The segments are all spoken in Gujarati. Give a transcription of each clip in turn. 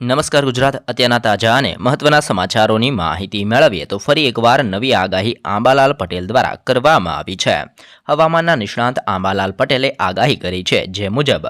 નમસ્કાર ગુજરાત, અત્યારના તાજા અને મહત્વના સમાચારોની માહિતી મેળવીએ તો ફરી એકવાર નવી આગાહી આંબાલાલ પટેલ દ્વારા કરવામાં આવી છે. હવામાનના નિષ્ણાંત આંબાલાલ પટેલે આગાહી કરી છે જે મુજબ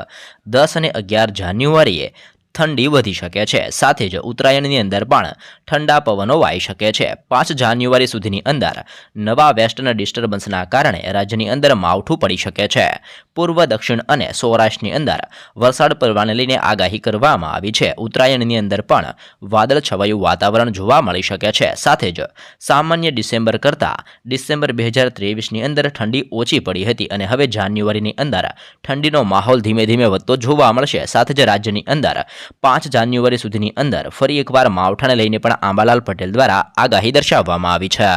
દસ અને અગિયાર જાન્યુઆરીએ ઠંડી વધી શકે છે. સાથે જ ઉત્તરાયણની અંદર પણ ઠંડા પવનો વાઈ શકે છે. પાંચ જાન્યુઆરી સુધીની અંદર નવા વેસ્ટર્ન ડિસ્ટર્બન્સના કારણે રાજ્યની અંદર માવઠું પડી શકે છે. પૂર્વ, દક્ષિણ અને સૌરાષ્ટ્રની અંદર વરસાદ પડવાને લઈને આગાહી કરવામાં આવી છે. ઉત્તરાયણની અંદર પણ વાદળ છવાયું વાતાવરણ જોવા મળી શકે છે. સાથે જ સામાન્ય ડિસેમ્બર કરતાં ડિસેમ્બર બે હજાર ત્રેવીસની અંદર ઠંડી ઓછી પડી હતી અને હવે જાન્યુઆરીની અંદર ઠંડીનો માહોલ ધીમે ધીમે વધતો જોવા મળશે. સાથે જ રાજ્યની અંદર પાંચ જાન્યુઆરી સુધીની અંદર ફરી એકવાર માવઠાને લઈને પણ આંબાલાલ પટેલ દ્વારા આગાહી દર્શાવવામાં આવી છે.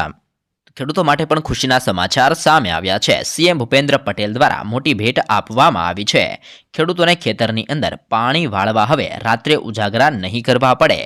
ખેડૂતો માટે પણ ખુશીના સમાચાર સામે આવ્યા છે. સીએમ ભૂપેન્દ્ર પટેલ દ્વારા મોટી ભેટ આપવામાં આવી છે. ખેડૂતોને ખેતરની અંદર પાણી વાળવા હવે રાત્રે ઉજાગરા નહીં કરવા પડે.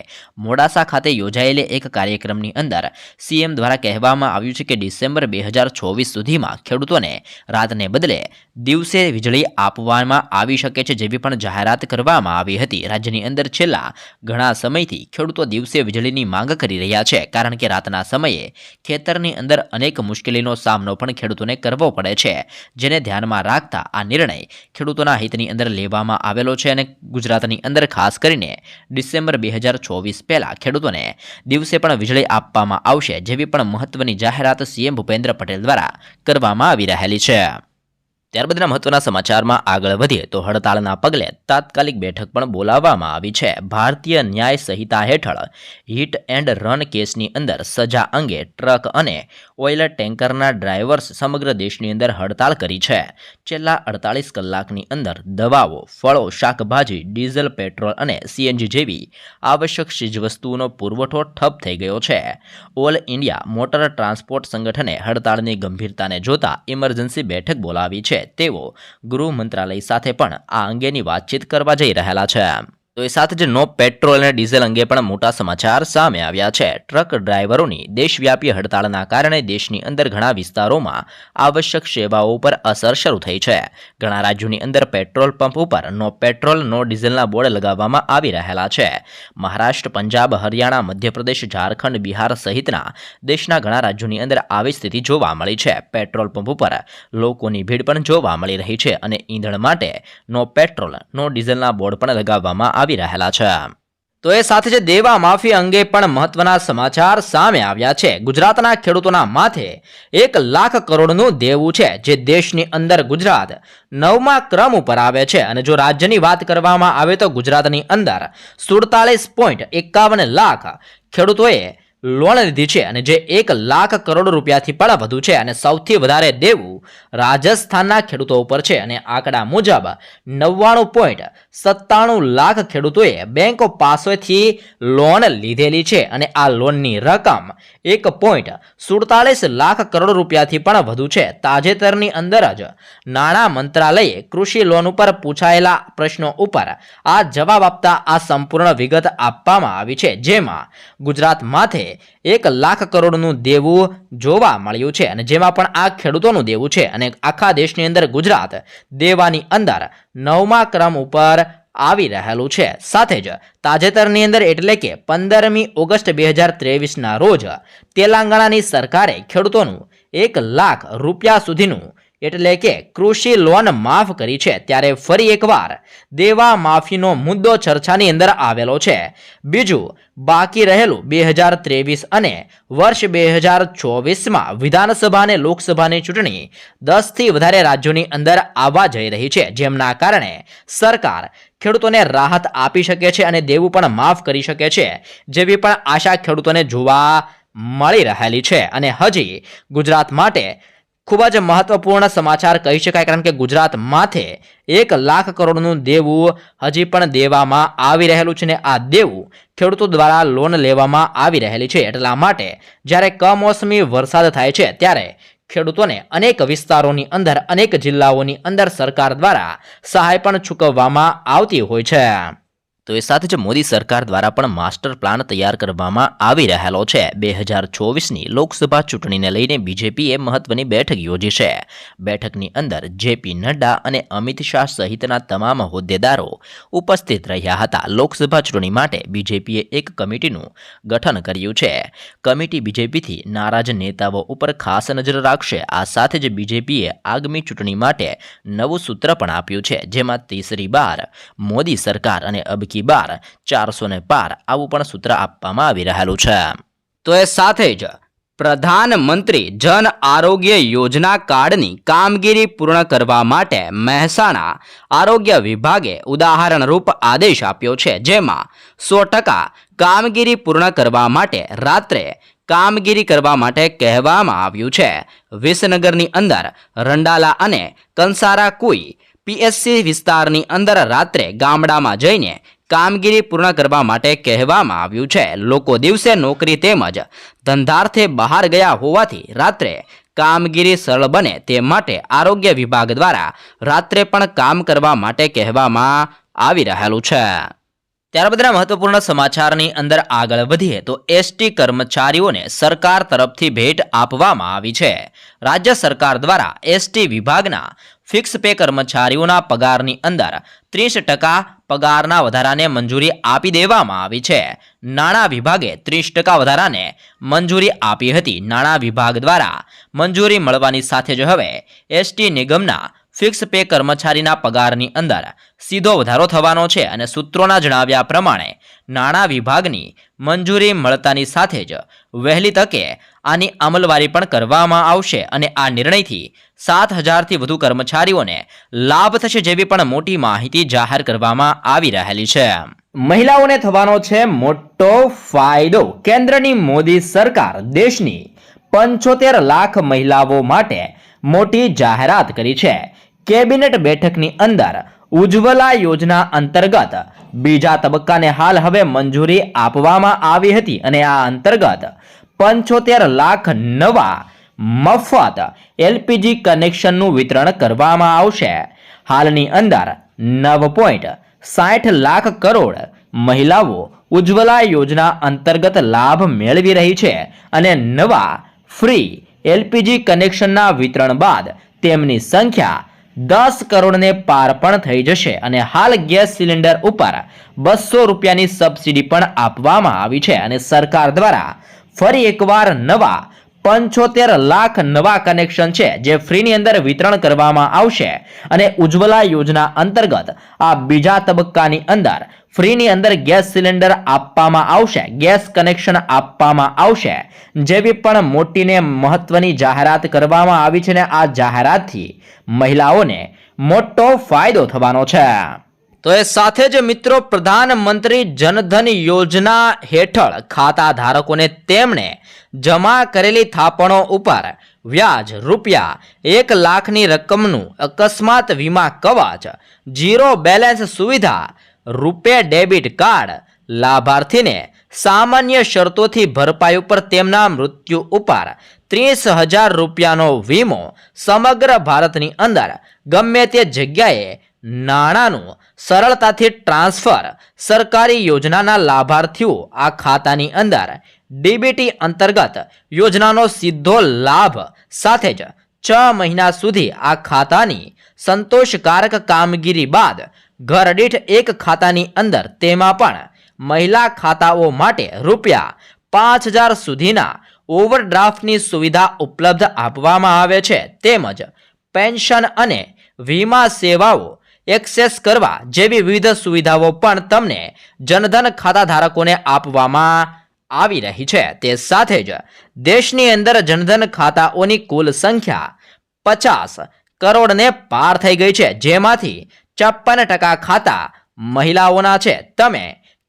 મોડાસા ખાતે યોજાયેલી એક કાર્યક્રમની અંદર સીએમ દ્વારા કહેવામાં આવ્યું છે કે ડિસેમ્બર બે હજાર ચોવીસ સુધીમાં ખેડૂતોને રાતને બદલે દિવસે વીજળી આપવામાં આવી શકે છે જેવી પણ જાહેરાત કરવામાં આવી હતી. રાજ્યની અંદર છેલ્લા ઘણા સમયથી ખેડૂતો દિવસે વીજળીની માંગ કરી રહ્યા છે. કારણ કે રાતના સમયે ખેતરની અંદર અનેક મુશ્કેલીનો સામનો પણ ખેડૂતોને કરવો પડે છે, જેને ધ્યાનમાં રાખતા આ નિર્ણય ખેડૂતોના હિતની અંદર લેવામાં આવેલો છે અને ગુજરાતની અંદર ખાસ કરીને ડિસેમ્બર બે હજાર ચોવીસ પહેલાં ખેડૂતોને દિવસે પણ વીજળી આપવામાં આવશે જેવી પણ મહત્વની જાહેરાત સીએમ ભૂપેન્દ્ર પટેલ દ્વારા કરવામાં આવી રહેલી છે. ત્યારબાદના મહત્વના સમાચારમાં આગળ વધીએ તો હડતાળના પગલે તાત્કાલિક બેઠક પણ બોલાવવામાં આવી છે. ભારતીય ન્યાય સંહિતા હેઠળ હિટ એન્ડ રન કેસની અંદર સજા અંગે ટ્રક અને ઓઇલ ટેન્કરના ડ્રાઈવર્સ સમગ્ર દેશની અંદર હડતાળ કરી છે. છેલ્લા અડતાલીસ કલાકની અંદર દવાઓ, ફળો, શાકભાજી, ડીઝલ, પેટ્રોલ અને સીએનજી જેવી આવશ્યક ચીજવસ્તુઓનો પુરવઠો ઠપ થઈ ગયો છે. ઓલ ઇન્ડિયા મોટર ટ્રાન્સપોર્ટ સંગઠને હડતાળની ગંભીરતાને જોતા ઇમરજન્સી બેઠક બોલાવી છે. તેઓ ગૃહ મંત્રાલય સાથે પણ આ અંગેની વાતચીત કરવા જઈ રહેલા છે. તો એ સાથે જ નો પેટ્રોલ અને ડીઝલ અંગે પણ મોટા સમાચાર સામે આવ્યા છે. ટ્રક ડ્રાઈવરોની દેશવ્યાપી હડતાળના કારણે દેશની અંદર ઘણા વિસ્તારોમાં આવશ્યક સેવાઓ ઉપર અસર શરૂ થઈ છે. ઘણા રાજ્યોની અંદર પેટ્રોલ પંપ ઉપર નો પેટ્રોલ, નો ડીઝલના બોર્ડ લગાવવામાં આવી રહેલા છે. મહારાષ્ટ્ર, પંજાબ, હરિયાણા, મધ્યપ્રદેશ, ઝારખંડ, બિહાર સહિતના દેશના ઘણા રાજ્યોની અંદર આવી સ્થિતિ જોવા મળી છે. પેટ્રોલ પંપ ઉપર લોકોની ભીડ પણ જોવા મળી રહી છે અને ઈંધણ માટે નો પેટ્રોલ, નો ડીઝલના બોર્ડ પણ લગાવવામાં આવી રહેલા છે. તો એ સાથે જ દેવા માફી અંગે પણ મહત્વના સમાચાર સામે આવ્યા છે. ગુજરાતના ખેડૂતોના માથે એક લાખ કરોડનું દેવું છે, જે દેશની અંદર ગુજરાત નવમા ક્રમ ઉપર આવે છે. અને જો રાજ્યની વાત કરવામાં આવે તો ગુજરાતની અંદર સુડતાલીસ પોઈન્ટ એકાવન લાખ ખેડૂતોએ લોન લીધી છે અને જે એક લાખ કરોડ રૂપિયાથી પણ વધુ છે અને સૌથી વધારે દેવું રાજસ્થાનના ખેડૂતો ઉપર છે અને આંકડા મુજબ નવ્વાણું પોઈન્ટ સત્તાણું લાખ ખેડૂતોએ બેંકો પાસેથી લોન લીધેલી છે અને આ લોનની રકમ એક પોઈન્ટ સુડતાલીસ લાખ કરોડ રૂપિયાથી પણ વધુ છે. તાજેતરની અંદર જ નાણાં મંત્રાલયે કૃષિ લોન ઉપર પૂછાયેલા પ્રશ્નો ઉપર આ જવાબ આપતા આ સંપૂર્ણ વિગત આપવામાં આવી છે. જેમાં ગુજરાત માથે એક લાખ કરોડનું દેવું જોવા મળ્યું છે. અને જેમાં પણ આ ખેડૂતોનું દેવું છે અને આખા દેશની અંદર ગુજરાત દેવાની અંદર નવમા ક્રમ ઉપર આવી રહેલું છે. સાથે જ તાજેતરની અંદર એટલે કે પંદરમી ઓગસ્ટ બે હજાર ત્રેવીસના રોજ તેલંગાણાની સરકારે ખેડૂતોનું એક લાખ રૂપિયા સુધીનું એટલે કે કૃષિ લોન માફ કરી છે, ત્યારે ફરી એકવાર દેવા માફીનો મુદ્દો ચર્ચાની અંદર આવેલો છે. બીજું, બાકી રહેલું બે હજાર ત્રેવીસ અને વર્ષ બે હજાર ચોવીસમાં વિધાનસભા અને લોકસભાની ચૂંટણી દસથી વધારે રાજ્યોની અંદર આવવા જઈ રહી છે, જેમના કારણે સરકાર ખેડૂતોને રાહત આપી શકે છે અને દેવું પણ માફ કરી શકે છે, જેવી પણ આશા ખેડૂતોને જોવા મળી રહેલી છે. અને હજી ગુજરાત માટે ખૂબ જ મહત્વપૂર્ણ સમાચાર કહી શકાય, કારણ કે ગુજરાત માથે એક લાખ કરોડનું દેવું હજી પણ દેવામાં આવી રહેલું છે ને આ દેવું ખેડૂતો દ્વારા લોન લેવામાં આવી રહેલી છે. એટલા માટે જ્યારે કમોસમી વરસાદ થાય છે, ત્યારે ખેડૂતોને અનેક વિસ્તારોની અંદર, અનેક જિલ્લાઓની અંદર સરકાર દ્વારા સહાય પણ ચૂકવવામાં આવતી હોય છે. તો એ સાથે જ મોદી સરકાર દ્વારા પણ માસ્ટર પ્લાન તૈયાર કરવામાં આવી રહેલો છે. બે હજાર ચોવીસની લોકસભા ચૂંટણીને લઈને બીજેપીએ મહત્વની બેઠક યોજી છે. બેઠકની અંદર જેપી નડ્ડા અને અમિત શાહ સહિતના તમામ હોદ્દેદારો ઉપસ્થિત રહ્યા હતા. લોકસભા ચૂંટણી માટે બીજેપીએ એક કમિટીનું ગઠન કર્યું છે. કમિટી બીજેપીથી નારાજ નેતાઓ ઉપર ખાસ નજર રાખશે. આ સાથે જ બીજેપીએ આગામી ચૂંટણી માટે નવું સૂત્ર પણ આપ્યું છે, જેમાં તીસરી બાર મોદી સરકાર અને અબકી બાર, ચારસો ને બાર આવું પણ સૂત્ર આપવામાં આવી રહેલું છે. તો એ સાથે જ પ્રધાનમંત્રી જન આરોગ્ય યોજના કાર્ડની કામગીરી પૂર્ણ કરવા માટે મહેસાણા આરોગ્ય વિભાગે ઉદાહરણરૂપ આદેશ આપ્યો છે, જેમાં સો ટકા કામગીરી પૂર્ણ કરવા માટે રાત્રે કામગીરી કરવા માટે કહેવામાં આવ્યું છે. વિસનગરની અંદર રંડાલા અને કંસારા કુઈ પીએસસી વિસ્તારની અંદર રાત્રે ગામડામાં જઈને કામગીરી પૂર્ણ કરવા માટે કહેવામાં આવ્યું છે. લોકો દિવસે નોકરી તેમજ ધંધાર્થે બહાર ગયા હોવાથી રાત્રે કામગીરી સરળ બને તે માટે આરોગ્ય વિભાગ દ્વારા રાત્રે પણ કામ કરવા માટે કહેવામાં આવી રહેલું છે. ત્યારબાદના મહત્વપૂર્ણ સમાચારની અંદર આગળ વધીએ તો એસટી કર્મચારીઓને સરકાર તરફથી ભેટ આપવામાં આવી છે. રાજ્ય સરકાર દ્વારા એસટી વિભાગના ફિક્સ પે કર્મચારીઓના પગારની અંદર ત્રીસ ટકા પગારના વધારાને મંજૂરી આપી દેવામાં આવી છે. નાણાં વિભાગે ત્રીસ ટકા વધારાને મંજૂરી આપી હતી. નાણાં વિભાગ દ્વારા મંજૂરી મળવાની સાથે જ હવે એસટી નિગમના ફિક્સ પે કર્મચારીના પગારની અંદર. સીધો વધારો થવાનો છે અને સૂત્રોના જણાવ્યા પ્રમાણે, નાણાં વિભાગની મંજૂરી મળતાની સાથે જ વહેલી તકે આની અમલવારી પણ કરવામાં આવશે અને આ નિર્ણયથી સાત હજારથી વધુ કર્મચારીઓને લાભ થશે જેવી પણ મોટી માહિતી જાહેર કરવામાં આવી રહેલી છે. મહિલાઓને થવાનો છે મોટો ફાયદો. કેન્દ્રની મોદી સરકાર દેશની પંચોતેર લાખ મહિલાઓ માટે મોટી જાહેરાત કરી છે. કેબિનેટ બેઠકની અંદર ઉજ્જવલા યોજના અંતર્ગત બીજા તબક્કાને હાલ હવે મંજૂરી આપવામાં આવી હતી અને આ અંતર્ગત પંચોતેર લાખ નવા મફત એલપીજી કનેક્શનનું વિતરણ કરવામાં આવશે. હાલની અંદર નવ પોઈન્ટ સાઠ લાખ કરોડ મહિલાઓ ઉજ્જવલા યોજના અંતર્ગત લાભ મેળવી રહી છે અને નવા ફ્રી એલપીજી કનેક્શનના વિતરણ બાદ તેમની સંખ્યા દસ કરોડને પાર પણ થઈ જશે અને હાલ ગેસ સિલિન્ડર ઉપર બસો રૂપિયાની સબસિડી પણ આપવામાં આવી છે અને સરકાર દ્વારા ફરી એકવાર નવા પંચોતેર લાખ નવા કનેક્શન છે જે ફ્રીની અંદર વિતરણ કરવામાં આવશે અને ઉજ્જવલા યોજના અંતર્ગત આ બીજા તબક્કાની અંદર ફ્રીની અંદર ગેસ સિલિન્ડર આપવામાં આવશે, ગેસ કનેક્શન આપવામાં આવશે જેવી પણ મોટીને મહત્વની જાહેરાત કરવામાં આવી છે ને આ જાહેરાતથી મહિલાઓને મોટો ફાયદો થવાનો છે. તો એ સાથે જ મિત્રો પ્રધાનમંત્રી જનધન યોજના હેઠળ ખાતા ધારકોને તેમણે જમા કરેલી થાપણો ઉપર વ્યાજ રૂપિયા એક લાખની રકમનું અકસ્માત વીમા કવચ, જીરો બેલેન્સ સુવિધા રૂપે ડેબિટ કાર્ડ લાભાર્થીને સામાન્ય શરતોથી ભરપાઈ ઉપર તેમના મૃત્યુ ઉપર ત્રીસ હજાર રૂપિયાનો વીમો સમગ્ર ભારતની અંદર ગમે તે જગ્યાએ નાણાંનું સરળતાથી ટ્રાન્સફર સરકારી યોજનાના લાભાર્થીઓ આ ખાતાની અંદર ડીબીટી અંતર્ગત યોજનાનો સીધો લાભ સાથે જ છ મહિના સુધી આ ખાતાની સંતોષકારક કામગીરી બાદ ઘર દીઠ એક ખાતાની અંદર તેમાં પણ મહિલા ખાતાઓ માટે રૂપિયા પાંચ હજાર સુધીના ઓવરડ્રાફ્ટની સુવિધા ઉપલબ્ધ આપવામાં આવે છે. તેમજ પેન્શન અને વીમા સેવાઓ એક્સેસ કરવા જેવી વિવિધ સુવિધાઓ પણ તમને જનધન ખાતા ધારકોને આપવામાં આવી રહી છે. તે સાથે જ દેશની અંદર જનધન ખાતાઓની કુલ સંખ્યા પચાસ કરોડને પાર થઈ ગઈ છે. જેમાંથી છપ્પન ટકા ખાતા મહિલાઓના છે. તમે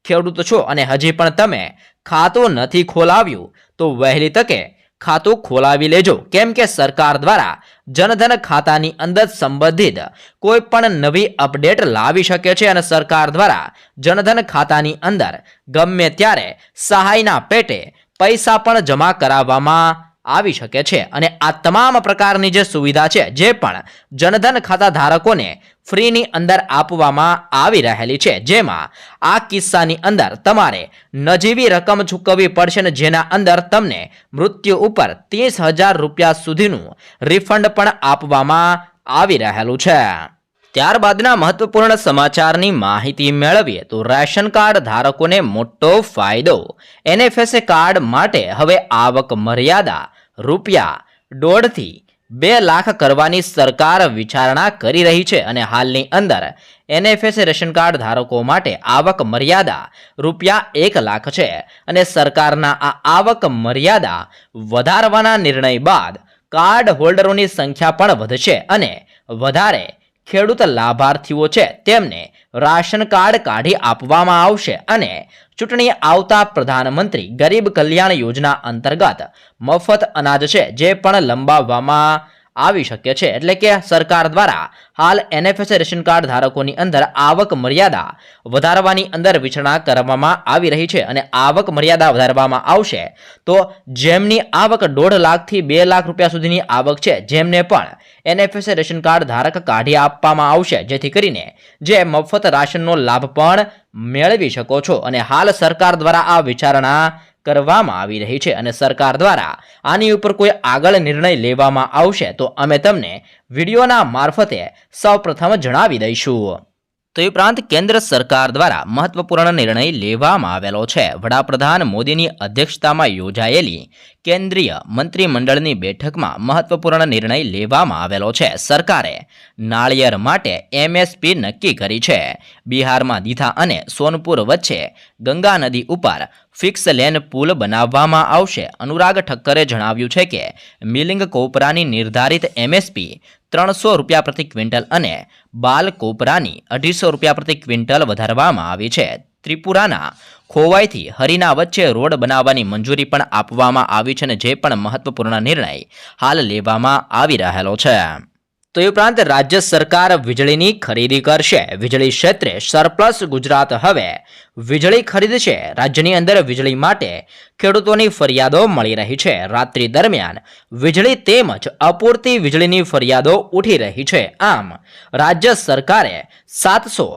ખેડૂત છો અને હજી પણ તમે ખાતું નથી ખોલાવ્યું, તો વહેલી તકે ખાતું ખોલાવી લેજો. કેમ કે સરકાર દ્વારા જનધન ખાતાની અંદર સંબંધિત કોઈ પણ નવી અપડેટ લાવી શકે છે અને સરકાર દ્વારા જનધન ખાતાની અંદર ગમે ત્યારે સહાયના પેટે પૈસા પણ જમા કરાવવામાં આવી શકે છે. અને આ તમામ પ્રકારની જે સુવિધા છે, જે પણ જનધન ખાતા ધારકોને ફ્રીની અંદર આપવામાં આવી રહેલી છે. જેમાં આ કિસ્સાની અંદર તમારે નજીવી રકમ ચૂકવવી પડશે ને જેના અંદર તમને મૃત્યુ ઉપર ત્રીસ હજાર રૂપિયા સુધીનું રિફંડ પણ આપવામાં આવી રહેલું છે. ત્યારબાદના મહત્વપૂર્ણ સમાચારની માહિતી મેળવીએ તો રેશન કાર્ડ ધારકોને મોટો ફાયદો. એનએફએસએ કાર્ડ માટે હવે આવક મર્યાદા રૂપિયા દોઢથી બે લાખ કરવાની સરકાર વિચારણા કરી રહી છે અને હાલની અંદર એનએફએસ રેશન કાર્ડ ધારકો માટે આવક મર્યાદા રૂપિયા એક લાખ છે અને સરકારના આ આવક મર્યાદા વધારવાના નિર્ણય બાદ કાર્ડ હોલ્ડરોની સંખ્યા પણ વધશે અને વધારે ખેડૂત લાભાર્થીઓ છે, તેમને રાશન કાર્ડ કાઢી આપવામાં આવશે અને ચૂંટણી આવતા પ્રધાનમંત્રી ગરીબ કલ્યાણ યોજના અંતર્ગત મફત અનાજ છે, જે પણ લંબાવવામાં આવી શકે છે. એટલે કે સરકાર દ્વારા હાલ એનએફએસ રેશન કાર્ડ ધારકોની અંદર આવક મર્યાદા વધારવાની અંદર વિચારણા કરવામાં આવી રહી છે અને આવક મર્યાદા વધારવામાં આવશે તો જેમની આવક દોઢ લાખથી બે લાખ રૂપિયા સુધીની આવક છે, જેમને પણ એનએફએસ રેશન કાર્ડ ધારક કાઢી આપવામાં આવશે, જેથી કરીને જે મફત રાશનનો લાભ પણ મેળવી શકો છો. અને હાલ સરકાર દ્વારા આ વિચારણા કરવામાં આવી રહી છે અને સરકાર દ્વારા આની ઉપર કોઈ આગળ નિર્ણય લેવામાં આવશે તો અમે તમને વિડીયોના મારફતે સૌપ્રથમ જણાવી દઈશું. તો ઉપરાંત કેન્દ્ર સરકાર દ્વારા મહત્વપૂર્ણ નિર્ણય લેવામાં આવેલો છે. વડાપ્રધાન મોદીની અધ્યક્ષતામાં યોજાયેલી કેન્દ્રીય મંત્રીમંડળની બેઠકમાં મહત્વપૂર્ણ નિર્ણય લેવામાં આવેલો છે. સરકારે નાળિયેર માટે એમએસપી નક્કી કરી છે. બિહારમાં દીથા અને સોનપુર વચ્ચે ગંગા નદી ઉપર ફિક્સ લેન પુલ બનાવવામાં આવશે. અનુરાગ ઠક્કરે જણાવ્યું છે કે, મિલિંગ કોપરાની નિર્ધારિત એમએસપી ત્રણસો રૂપિયા પ્રતિ ક્વિન્ટલ અને બાલ કોપરાની અઢીસો રૂપિયા પ્રતિ ક્વિન્ટલ વધારવામાં આવી છે. ત્રિપુરાના ખોવાઈથી હરિના વચ્ચે રોડ બનાવવાની મંજૂરી પણ આપવામાં આવી છે અને જે પણ મહત્વપૂર્ણ નિર્ણય હાલ લેવામાં આવી રહેલો છે. તો એ ઉપરાંત રાજ્ય સરકાર વીજળીની ખરીદી કરશે. વીજળી ક્ષેત્રે સરપ્લસ ગુજરાત હવે વીજળી ખરીદશે. રાજ્યની અંદર વીજળી માટે ખેડૂતોની ફરિયાદો મળી રહી છે. રાત્રિ દરમિયાન વીજળી તેમજ અપૂરતી વીજળીની ફરિયાદો ઉઠી રહી છે. આમ રાજ્ય સરકારે સાતસો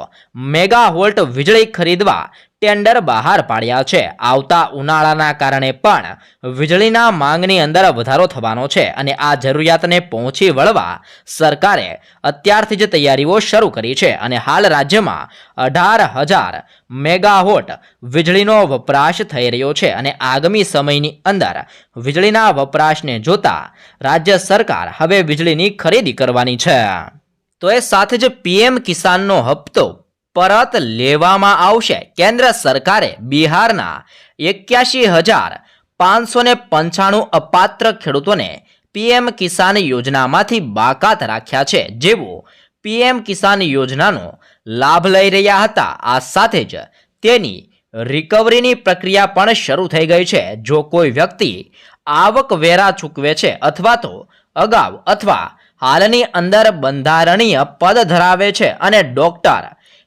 મેગાવોલ્ટ વીજળી ખરીદવા ટેન્ડર બહાર પાડ્યા છે. આવતા ઉનાળાના કારણે પણ વીજળીના માંગની અંદર વધારો થવાનો છે અને આ જરૂરિયાતને પહોંચી વળવા સરકારે અત્યારથી જ તૈયારીઓ શરૂ કરી છે અને હાલ રાજ્યમાં અઢાર હજાર મેગાવોટ વીજળીનો વપરાશ થઈ રહ્યો છે અને આગામી સમયની અંદર વીજળીના વપરાશને જોતા રાજ્ય સરકાર હવે વીજળીની ખરીદી કરવાની છે. તો એ સાથે જ પીએમ કિસાનનો હપ્તો પરત લેવામાં આવશે. કેન્દ્ર સરકારે બિહારના એક્યાસી હજાર પાંચસો ને પંચાણું અપાત્ર ખેડૂતોને પીએમ કિસાન યોજનામાંથી બાકાત રાખ્યા છે. જેઓ પીએમ કિસાન યોજનાનો લાભ લઈ રહ્યા હતા. આ સાથે જ તેની રિકવરીની પ્રક્રિયા પણ શરૂ થઈ ગઈ છે. જો કોઈ વ્યક્તિ આવક વેરા ચૂકવે છે અથવા તો અગાઉ અથવા હાલની અંદર બંધારણીય પદ ધરાવે છે અને ડોક્ટર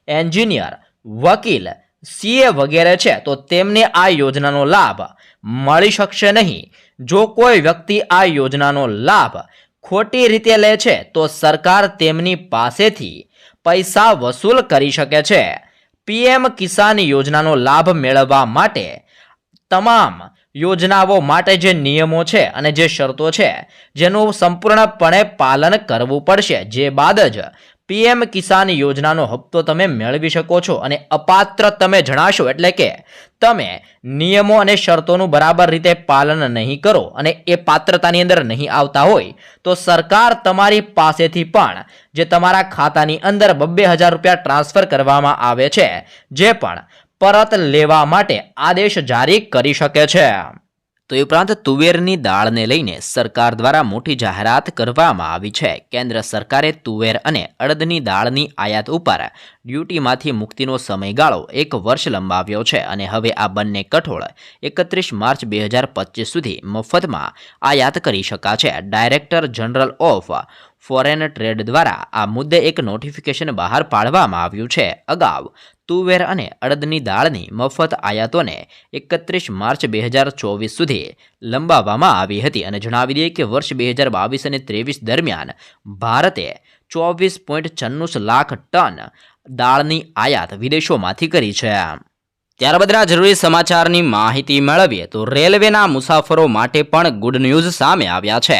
એન્જિનિયર, વકીલ, સીએ વગેરે છે, તો તેમને આ યોજનાનો લાભ મળી શકશે નહીં. જો કોઈ વ્યક્તિ આ યોજનાનો લાભ ખોટી રીતે લે છે, તો સરકાર તેમની પાસેથી પૈસા વસૂલ કરી શકે છે. પીએમ કિસાન યોજનાનો લાભ મેળવવા માટે તમામ યોજનાઓ માટે જે નિયમો છે અને જે શરતો છે, જેનું સંપૂર્ણપણે પાલન કરવું પડશે. જે બાદ જ પીએમ કિસાન યોજનાનો હપ્તો તમે મેળવી શકો છો અને અપાત્ર તમે જણાશો એટલે કે તમે નિયમો અને શરતોનું બરાબર રીતે પાલન નહીં કરો અને એ પાત્રતાની અંદર નહીં આવતા હોય, તો સરકાર તમારી પાસેથી પણ જે તમારા ખાતાની અંદર બબ્બે હજાર રૂપિયા ટ્રાન્સફર કરવામાં આવે છે, જે પણ પરત લેવા માટે આદેશ જારી કરી શકે છે. તો એ ઉપરાંત તુવેરની દાળને લઈને સરકાર દ્વારા મોટી જાહેરાત કરવામાં આવી છે. કેન્દ્ર સરકારે તુવેર અને અડદની દાળની આયાત ઉપર ડ્યુટીમાંથી મુક્તિનો સમયગાળો એક વર્ષ લંબાવ્યો છે અને હવે આ બંને કઠોળ એકત્રીસ માર્ચ બે હજાર પચીસ સુધી મફતમાં આયાત કરી શકાશે. Director general of foreign trade દ્વારા આ મુદ્દે એક નોટિફિકેશન બહાર પાડવામાં આવ્યું છે. અગાઉ, તુવેર અને અડદની દાળની મફત આયાતોને એકત્રીસ માર્ચ બે હજાર ચોવીસ સુધી લંબાવવામાં આવી હતી અને જણાવી દઈએ કે વર્ષ બે હજાર બાવીસ અને ત્રેવીસ દરમિયાન ભારતે ચોવીસ પોઈન્ટ છન્નુસ લાખ ટન દાળની આયાત વિદેશોમાંથી કરી છે. ત્યારબાદના જરૂરી સમાચારની માહિતી મેળવીએ તો રેલવેના મુસાફરો માટે પણ ગુડ ન્યૂઝ સામે આવ્યા છે.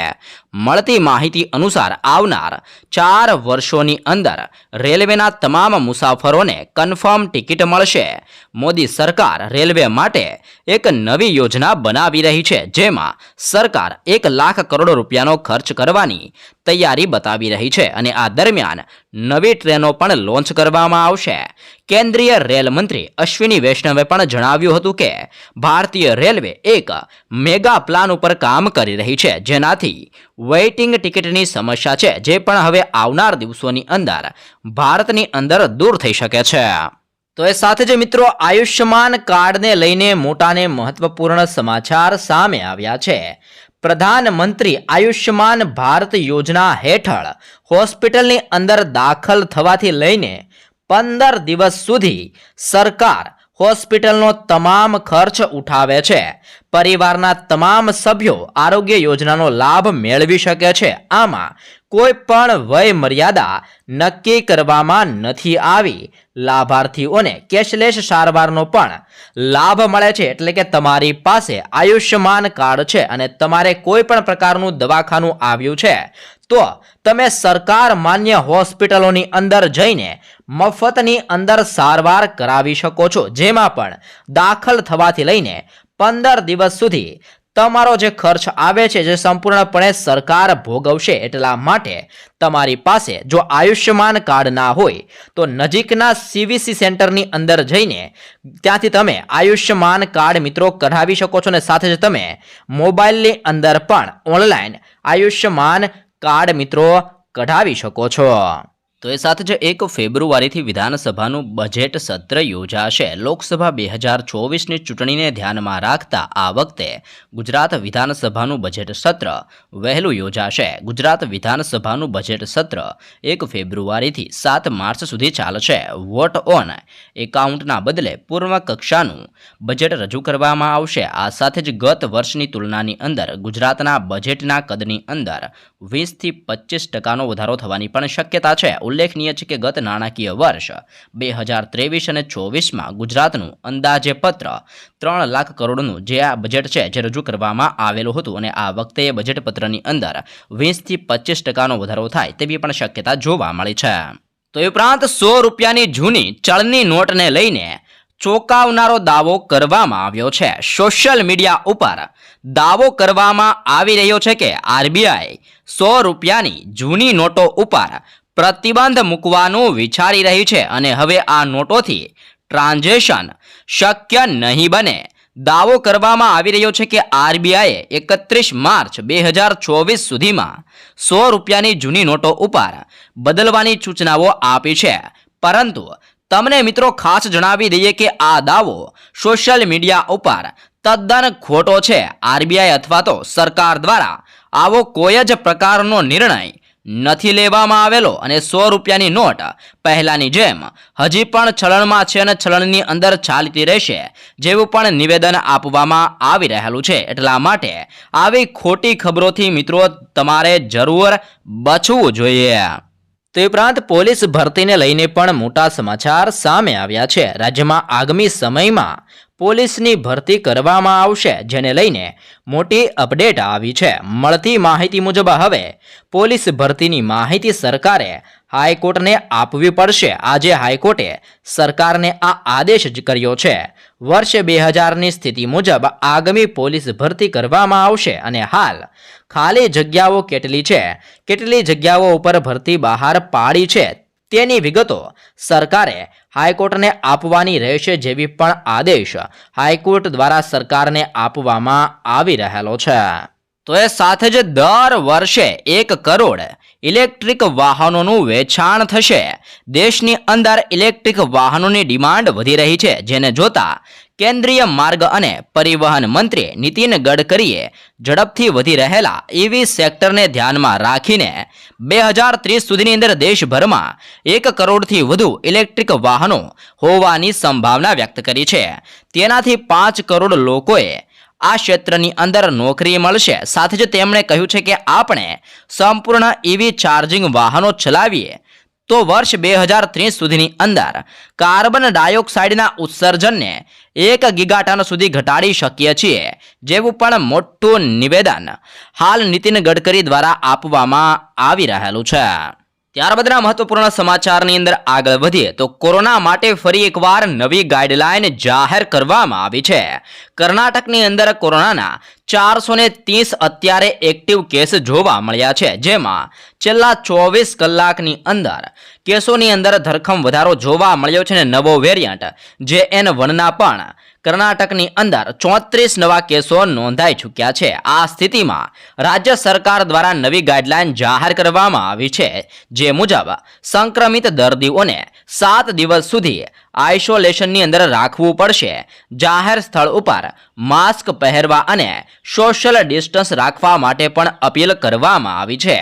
મળતી માહિતી અનુસાર આવનાર ચાર વર્ષોની અંદર રેલવેના તમામ મુસાફરોને કન્ફર્મ ટિકિટ મળશે. મોદી સરકાર રેલવે માટે એક નવી યોજના બનાવી રહી છે જેમાં સરકાર એક લાખ કરોડ રૂપિયાનો ખર્ચ કરવાની તૈયારી બતાવી રહી છે અને આ દરમિયાન નવી ટ્રેનો પણ લોન્ચ કરવામાં આવશે. કેન્દ્રીય રેલ મંત્રી અશ્વિની વૈષ્ણવે પણ જણાવ્યું હતું કે, ભારતીય રેલવે એક મેગા પ્લાન ઉપર કામ કરી રહી છે, જેનાથી વેઇટિંગ ટિકિટની સમસ્યા છે, જે પણ હવે આવનાર દિવસોની અંદર ભારતની અંદર દૂર થઈ શકે છે. તો એ સાથે જ મિત્રો, આયુષ્યમાન કાર્ડને લઈને મોટાને મહત્વપૂર્ણ સમાચાર સામે આવ્યા છે. પ્રધાનમંત્રી આયુષ્યમાન ભારત યોજના હેઠળ હોસ્પિટલની અંદર દાખલ થવાથી લઈને પંદર દિવસ સુધી સરકાર હોસ્પિટલનો તમામ ખર્ચ ઉઠાવે છે. પરિવારના તમામ સભ્યો આરોગ્ય યોજનાનો લાભ મેળવી શકે છે. આમાં કોઈ પણ વય મર્યાદા નક્કી કરવામાં નથી આવી. લાભાર્થીઓને કેશલેસ સારવારનો પણ લાભ મળે છે. એટલે કે તમારી પાસે આયુષ્યમાન કાર્ડ છે અને તમારે કોઈ પણ પ્રકારનું દવાખાનું આવ્યું છે. તો તમે સરકાર માન્ય હોસ્પિટલોની અંદર જઈને મફતની અંદર સારવાર કરાવી શકો છો. જેમાં પણ દાખલ થવાથી લઈને પંદર દિવસ સુધી તમારો જે ખર્ચ આવે છે, જે સંપૂર્ણપણે સરકાર ભોગવશે એટલા માટે તમારી પાસે જો આયુષ્યમાન કાર્ડ ના હોય, તો નજીકના સીવીસી સેન્ટરની અંદર જઈને ત્યાંથી તમે આયુષ્યમાન કાર્ડ મિત્રો કઢાવી શકો છો. અને સાથે જ તમે મોબાઈલની અંદર પણ ઓનલાઈન આયુષ્યમાન કાર્ડ મિત્રો કઢાવી શકો છો. તો એ સાથે જ એક ફેબ્રુઆરીથી વિધાનસભાનું બજેટ સત્ર યોજાશે. લોકસભા બે હજાર ચોવીસની ચૂંટણીને ધ્યાનમાં રાખતા આ વખતે ગુજરાત વિધાનસભાનું બજેટ સત્ર વહેલું યોજાશે. ગુજરાત વિધાનસભાનું બજેટ સત્ર એક ફેબ્રુઆરીથી સાત માર્ચ સુધી ચાલશે. વોટ ઓન એકાઉન્ટના બદલે પૂર્વ કક્ષાનું બજેટ રજૂ કરવામાં આવશે. આ સાથે જ ગત વર્ષની તુલનાની અંદર ગુજરાતના બજેટના કદની અંદર વીસથી પચીસ ટકાનો વધારો થવાની પણ શક્યતા છે. ઉલ્લેખનીય છે કે ગત નાણાકીય વર્ષ બે હજાર ત્રેવીસ અને ચોવીસમાં ગુજરાતનું અંદાજેપત્ર ત્રણ લાખ કરોડનું જે આ બજેટ છે જે રજૂ કરવામાં આવેલું હતું અને આ વખતે બજેટ પત્રની અંદર વીસથી પચીસ ટકાનો વધારો થાય તેવી પણ શક્યતા જોવા મળી છે. તો એ ઉપરાંત સો રૂપિયાની જૂની ચળની નોટને લઈને ચોંકાવનારો દાવો કરવામાં આવ્યો છે. સોશિયલ મીડિયા ઉપર દાવો કરવામાં આવી રહ્યો છે કે આરબીઆઈ સો રૂપિયાની જૂની નોટો ઉપર પ્રતિબંધ મૂકવાનું વિચારી રહી છે અને હવે આ નોટોથી ટ્રાન્ઝેક્શન શક્ય નહીં બને. દાવો કરવામાં આવી રહ્યો છે કે આરબીઆઈએ એકત્રીસ માર્ચ બે હજાર ચોવીસ સુધીમાં સો રૂપિયાની જૂની નોટો ઉપર બદલવાની સૂચનાઓ આપી છે. પરંતુ તમને મિત્રો ખાસ જણાવી દઈએ કે આ દાવો સોશિયલ મીડિયા ઉપર તદ્દન ખોટો છે. આરબીઆઈ અથવા તો સરકાર દ્વારા આવો કોઈ જ પ્રકારનો નિર્ણય નથી લેવામાં આવેલો અને સો રૂપિયાની નોટ પહેલાંની જેમ હજી પણ ચલણમાં છે અને ચલણની અંદર ચાલતી રહેશે જેવું પણ નિવેદન આપવામાં આવી રહેલું છે. એટલા માટે આવી ખોટી ખબરોથી મિત્રો તમારે જરૂર બચવું જોઈએ. તે ઉપરાંત પોલીસ ભરતીને લઈને પણ મોટા સમાચાર સામે આવ્યા છે. રાજ્યમાં આગામી સમયમાં પોલીસની ભરતી કરવામાં આવશે, જેને લઈને મોટી અપડેટ આવી છે. મળતી માહિતી મુજબ હવે પોલીસ ભરતીની માહિતી સરકારે હાઈકોર્ટને આપવી પડશે. આજે હાઈકોર્ટે સરકારને આ આદેશ જ કર્યો છે. વર્ષ બે હજારની સ્થિતિ મુજબ આગામી પોલીસ ભરતી કરવામાં આવશે અને હાલ ખાલી જગ્યાઓ કેટલી છે? કેટલી જગ્યાઓ ઉપર ભરતી બહાર પાડી છે? તેની વિગતો સરકારે હાઈકોર્ટને આપવાની રહેશે જેવી પણ આદેશ હાઈકોર્ટ દ્વારા સરકારને આપવામાં આવી રહેલો છે. તો એ સાથે જ દર વર્ષે એક કરોડ ઇલેક્ટ્રિક વાહનોનું વેચાણ થશે. દેશની અંદર ઇલેક્ટ્રિક વાહનોની ડિમાન્ડ વધી રહી છે, જેને જોતા કેન્દ્રીય માર્ગ અને પરિવહન મંત્રી નીતિન ગડકરીએ ઝડપથી વધી રહેલા ઈવી સેક્ટરને ધ્યાનમાં રાખીને બે હજાર ત્રીસ સુધીની અંદર દેશભરમાં એક કરોડથી વધુ ઇલેક્ટ્રિક વાહનો હોવાની સંભાવના વ્યક્ત કરી છે. તેનાથી પાંચ કરોડ લોકોએ આ ક્ષેત્રની અંદર નોકરી મળશે. સાથે જ તેમણે કહ્યું છે કે આપણે સંપૂર્ણ ઈવી ચાર્જિંગ વાહનો ચલાવીએ તો વર્ષ બે હજાર ત્રીસ સુધીની અંદર કાર્બન ડાયોક્સાઇડના ઉત્સર્જનને એક ગીગાટન સુધી ઘટાડી શકીએ છીએ, જેવું પણ મોટું નિવેદન હાલ નીતિન ગડકરી દ્વારા આપવામાં આવી રહેલું છે. ત્યારબાદના મહત્વપૂર્ણ સમાચારની અંદર આગળ વધીએ તો કોરોના માટે ફરી એકવાર નવી ગાઈડલાઈન જાહેર કરવામાં આવી છે. કર્ણાટકની અંદર કોરોનાના ચારસો ત્રીસ અત્યારે એક્ટિવ કેસ જોવા મળ્યા છે, જેમાં છેલ્લા ચોવીસ કલાકની અંદર કેસોની અંદર ધરખમ વધારો જોવા મળ્યો છે ને નવો વેરિયન્ટ જે એન વનના પણ કર્ણાટકની અંદર ચોત્રીસ નવા કેસો નોંધાઈ ચૂક્યા છે. આ સ્થિતિમાં રાજ્ય સરકાર દ્વારા નવી ગાઈડલાઈન જાહેર કરવામાં આવી છે, જે મુજબ સંક્રમિત દર્દીઓને સાત દિવસ સુધી આઇસોલેશનની અંદર રાખવું પડશે. જાહેર સ્થળ ઉપર માસ્ક પહેરવા અને સોશિયલ ડિસ્ટન્સ રાખવા માટે પણ અપીલ કરવામાં આવી છે.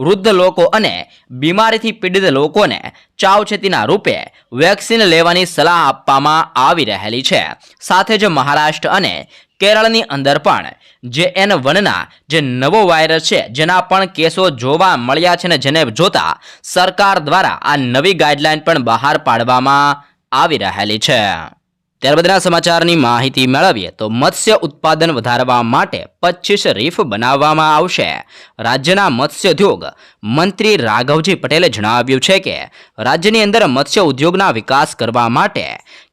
વૃદ્ધ લોકો અને બીમારીથી પીડિત લોકોને ચાવચેતીના રૂપે વેક્સિન લેવાની સલાહ આપવામાં આવી રહેલી છે. સાથે જ મહારાષ્ટ્ર અને કેરળની અંદર પણ જે એન વનના જે નવો વાયરસ છે, જેના પણ કેસો જોવા મળ્યા છે ને જેને જોતા સરકાર દ્વારા આ નવી ગાઈડલાઈન પણ બહાર પાડવામાં આવી રહેલી છે. ત્યારબાદના સમાચારની માહિતી મેળવીએ તો મત્સ્ય ઉત્પાદન વધારવા માટે પચીસ રીફ બનાવવામાં આવશે. રાજ્યના મત્સ્ય ઉદ્યોગ મંત્રી રાઘવજી પટેલે જણાવ્યું છે કે રાજ્યની અંદર મત્સ્ય ઉદ્યોગના વિકાસ કરવા માટે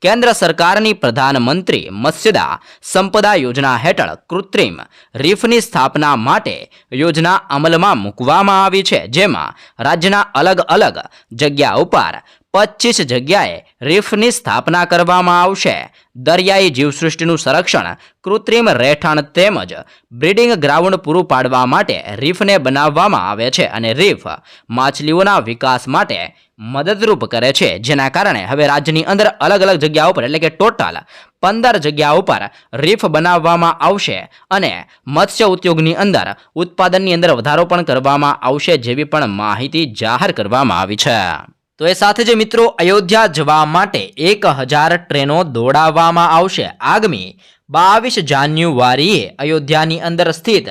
કેન્દ્ર સરકારની પ્રધાનમંત્રી મત્સ્યદા સંપદા યોજના હેઠળ કૃત્રિમ રીફની સ્થાપના માટે યોજના અમલમાં મૂકવામાં આવી છે. જેમાં રાજ્યના અલગ અલગ જગ્યા ઉપર પચીસ જગ્યાએ રીફની સ્થાપના કરવામાં આવશે. દરિયાઈ જીવસૃષ્ટિનું સંરક્ષણ, કૃત્રિમ રહેઠાણ તેમજ બ્રીડિંગ ગ્રાઉન્ડ પૂરું પાડવા માટે રીફને બનાવવામાં આવે છે અને રીફ માછલીઓના વિકાસ માટે મદદરૂપ કરે છે. જેના કારણે હવે રાજ્યની અંદર અલગ અલગ જગ્યાઓ પર એટલે કે ટોટલ પંદર જગ્યા ઉપર રીફ બનાવવામાં આવશે અને મત્સ્ય ઉદ્યોગની અંદર ઉત્પાદનની અંદર વધારો પણ કરવામાં આવશે જેવી પણ માહિતી જાહેર કરવામાં આવી છે. તો એ સાથે જ મિત્રો અયોધ્યા જવા માટે એક હજાર ટ્રેનો દોડાવવામાં આવશે. આગામી બાવીસ જાન્યુઆરીએ અયોધ્યાની અંદર સ્થિત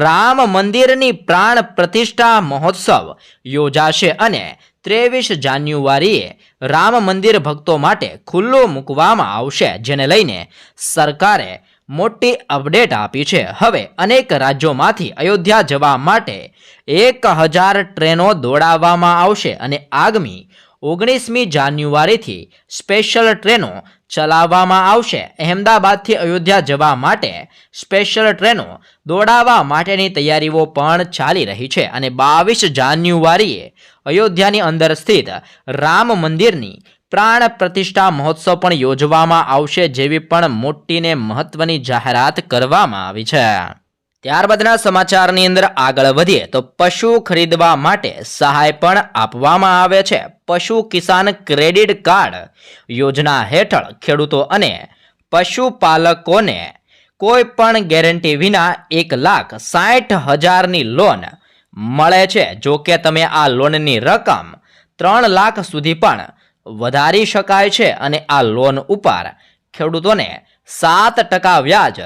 રામ મંદિરની પ્રાણ પ્રતિષ્ઠા મહોત્સવ યોજાશે અને ત્રેવીસ જાન્યુઆરીએ રામ મંદિર ભક્તો માટે ખુલ્લું મૂકવામાં આવશે, જેને લઈને સરકારે મોટી અપડેટ આપી છે. હવે અનેક રાજ્યોમાંથી અયોધ્યા જવા માટે એક હજાર ટ્રેનો દોડાવવામાં આવશે અને આગામી ઓગણીસમી જાન્યુઆરીથી સ્પેશિયલ ટ્રેનો ચલાવવામાં આવશે. અહેમદાબાદથી અયોધ્યા જવા માટે સ્પેશિયલ ટ્રેનો દોડાવવા માટેની તૈયારીઓ પણ ચાલી રહી છે અને બાવીસ જાન્યુઆરીએ અયોધ્યાની અંદર સ્થિત રામ મંદિરની પ્રાણ પ્રતિષ્ઠા મહોત્સવ પણ યોજવામાં આવશે જેવી પણ મોટીને મહત્વની જાહેરાત કરવામાં આવી છે. ત્યારબાદના સમાચારની અંદર આગળ વધીએ તો પશુ ખરીદવા માટે સહાય પણ આપવામાં આવે છે. પશુ કિસાન ક્રેડિટ કાર્ડ યોજના હેઠળ ખેડૂતો અને પશુપાલકોને કોઈ પણ ગેરંટી વિના એક લાખ સાઠ હજારની લોન મળે છે. જો કે તમે આ લોનની રકમ ત્રણ લાખ સુધી પણ વધારી શકાય છે અને આ લોન ઉપર ખેડૂતોને સાત ટકા વ્યાજ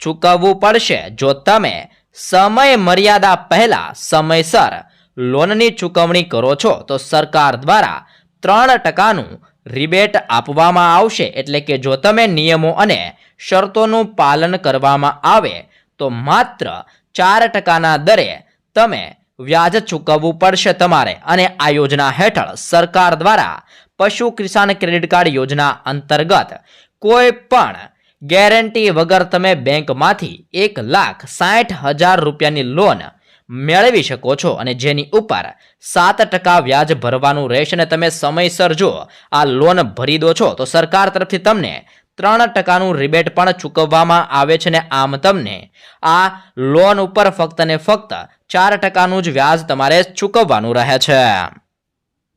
ચૂકવવું પડશે. જો તમે સમય મર્યાદા પહેલા સમયસર લોનની ચૂકવણી કરો છો, તો સરકાર દ્વારા ત્રણ ટકાનું રિબેટ આપવામાં આવશે. એટલે કે જો તમે નિયમો અને શરતોનું પાલન કરવામાં આવે, તો માત્ર ચાર ટકાના દરે તમે વ્યાજ ચૂકવવું પડશે તમારે. અને આ યોજના હેઠળ સરકાર દ્વારા પશુ કિસાન ક્રેડિટ કાર્ડ યોજના અંતર્ગત કોઈ પણ ગેરંટી વગર તમે બેંકમાંથી એક લાખ સાઠ હજાર રૂપિયાની લોન મેળવી શકો છો અને જેની ઉપર સાત ટકા વ્યાજ ભરવાનું રહેશે અને તમે સમયસર જો આ લોન ભરી દો છો, તો સરકાર તરફથી તમને ત્રણ ટકાનું રિબેટ પણ ચૂકવવામાં આવે છે ને આમ તમને આ લોન ઉપર ફક્ત ને ફક્ત ચાર ટકાનું જ વ્યાજ તમારે ચૂકવવાનું રહે છે.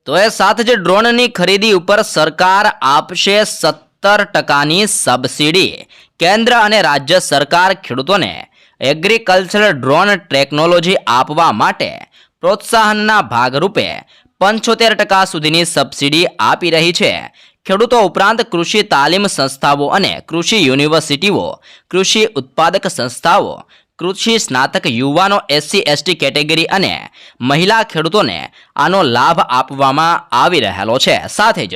તો એ સાથે જ ડ્રોનની ખરીદી ઉપર સરકાર આપશે સત્તર ટકાની સબસિડી. કેન્દ્ર અને રાજ્ય સરકાર ખેડૂતોને એગ્રીકલ્ચર ડ્રોન ટેકનોલોજી આપવા માટે પ્રોત્સાહનના ભાગરૂપે પંચોતેર ટકા સુધીની સબસિડી આપી રહી છે. ખેડૂતો ઉપરાંત કૃષિ તાલીમ સંસ્થાઓ અને કૃષિ યુનિવર્સિટીઓ, કૃષિ ઉત્પાદક સંસ્થાઓ કૃષિ સ્નાતક યુવાનો એસસી, એસટી કેટેગરી અને મહિલા ખેડૂતોને આનો લાભ આપવામાં આવી રહેલો છે. સાથે જ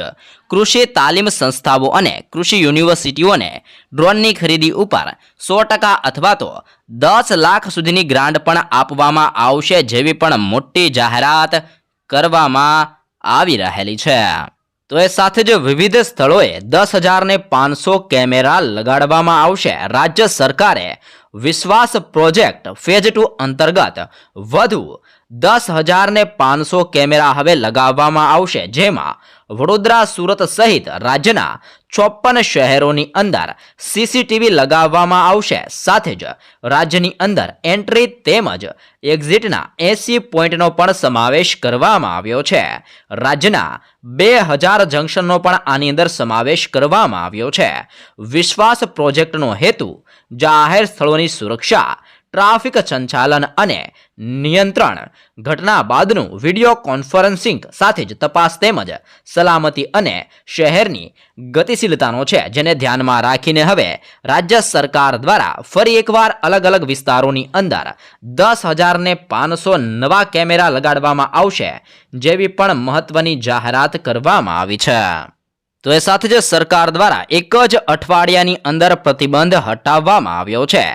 કૃષિ તાલીમ સંસ્થાઓ અને કૃષિ યુનિવર્સિટીઓને ડ્રોનની ખરીદી ઉપર સો ટકા અથવા તો દસ લાખ સુધીની ગ્રાન્ટ પણ આપવામાં આવશે જેવી પણ મોટી જાહેરાત કરવામાં આવી રહેલી છે. તો એ સાથે જ વિવિધ સ્થળોએ દસ હજારને પાંચસો કેમેરા લગાડવામાં આવશે. રાજ્ય સરકારે વિશ્વાસ પ્રોજેક્ટ ફેઝ ટુ અંતર્ગત વધુ દસ હજારને પાંચસો કેમેરા હવે લગાવવામાં આવશે, જેમાં વડોદરા, સુરત સહિત રાજ્યના ચોપન શહેરોની અંદર સીસીટીવી લગાવવામાં આવશે. સાથે જ રાજ્યની અંદર એન્ટ્રી તેમજ એક્ઝિટના એસી પોઈન્ટનો પણ સમાવેશ કરવામાં આવ્યો છે. રાજ્યના બે હજાર જંકશનનો પણ આની અંદર સમાવેશ કરવામાં આવ્યો છે. વિશ્વાસ પ્રોજેક્ટનો હેતુ જાહેર સ્થળોની સુરક્ષા, ટ્રાફિક સંચાલન અને નિયંત્રણ. ઘટના બાદનું વીડિયો કોન્ફરન્સિંગ સાથે જ તપાસ તેમજ સલામતી અને શહેરની ગતિશીલતાનો છે, જેને ધ્યાનમાં રાખીને હવે રાજ્ય સરકાર દ્વારા ફરી એકવાર અલગ અલગ વિસ્તારોની અંદર દસ હજારને પાંચસો નવા કેમેરા લગાડવામાં આવશે, જેવી પણ મહત્વની જાહેરાત કરવામાં આવી છે. તો એ સાથે જ સરકાર દ્વારા એક જ અઠવાડિયાની અંદર પ્રતિબંધ હટાવવામાં આવ્યો છે.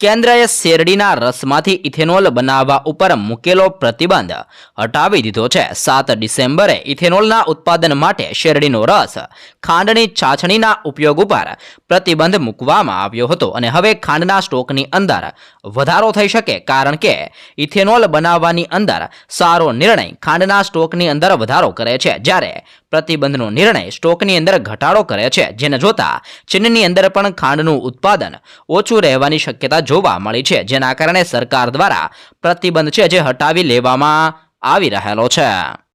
કેન્દ્રએ શેરડીના રસમાંથી ઇથેનોલ બનાવવા ઉપર મૂકેલો પ્રતિબંધ. હટાવી દીધો છે. સાત ડિસેમ્બરે ઇથેનોલના ઉત્પાદન માટે શેરડીનો રસ ખાંડની છાછણીના ઉપયોગ ઉપર પ્રતિબંધ મૂકવામાં આવ્યો હતો અને હવે ખાંડના સ્ટોકની અંદર વધારો થઈ શકે કારણ કે ઇથેનોલ બનાવવાની અંદર સારો નિર્ણય ખાંડના સ્ટોકની અંદર વધારો કરે છે. જ્યારે પ્રતિબંધનો નિર્ણય સ્ટોકની અંદર ઘટાડો કરે છે, જેને જોતા ચીનની અંદર પણ ખાંડનું ઉત્પાદન ઓછું રહેવાની શક્યતા જોવા મળી છે, જેના કારણે સરકાર દ્વારા પ્રતિબંધ છે, જે હટાવી લેવામાં આવી રહેલો છે.